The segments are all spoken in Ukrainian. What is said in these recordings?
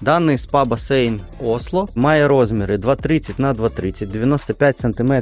Даний спа-басейн Осло має розміри 2,30 на 2,30, 95 см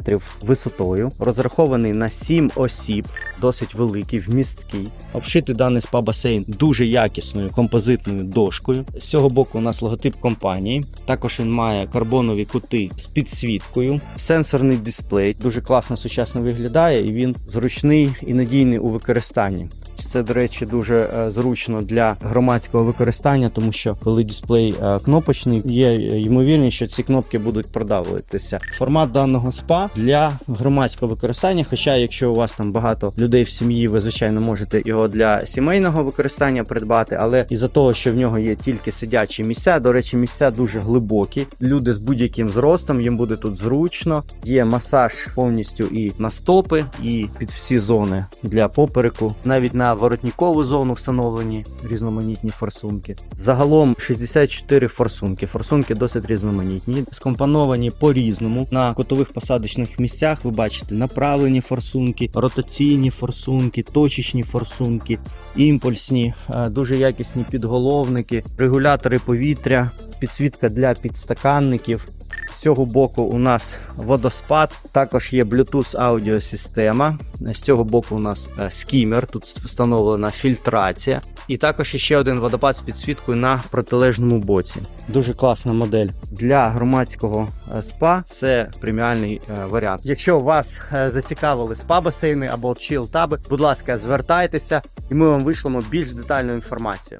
висотою, розрахований на 7 осіб, досить великий, вмісткий. Обшитий даний спа-басейн дуже якісною композитною дошкою. З цього боку у нас логотип компанії. Також він має карбонові кути з підсвіткою, сенсорний дисплей. Дуже класно сучасно виглядає і він зручний і надійний у використанні. Це, до речі, дуже е, зручно для громадського використання, тому що коли дисплей е, кнопочний, є ймовірність, що ці кнопки будуть продавлюватися. Формат даного спа для громадського використання. Хоча, якщо у вас там багато людей в сім'ї, ви звичайно можете його для сімейного використання придбати, але із-за того, що в нього є тільки сидячі місця, до речі, місця дуже глибокі. Люди з будь-яким зростом їм буде тут зручно. Є масаж повністю і на стопи, і під всі зони для попереку, навіть на воротникову зону встановлені різноманітні форсунки. Загалом 64 форсунки. Форсунки досить різноманітні, скомпоновані по-різному. На котових посадочних місцях ви бачите направлені форсунки, ротаційні форсунки, точечні форсунки, імпульсні, е, дуже якісні підголовники, регулятори повітря, підсвітка для підстаканників. З цього боку у нас водоспад, також є Bluetooth аудіосистема. З цього боку у нас е, скімер, тут встановлена фільтрація. І також ще один водопад з підсвіткою на протилежному боці. Дуже класна модель для громадського е, спа. Це преміальний е, варіант. Якщо вас зацікавили спа-басейни або чил-таби, будь ласка, звертайтеся, і ми вам вишлемо більш детальну інформацію.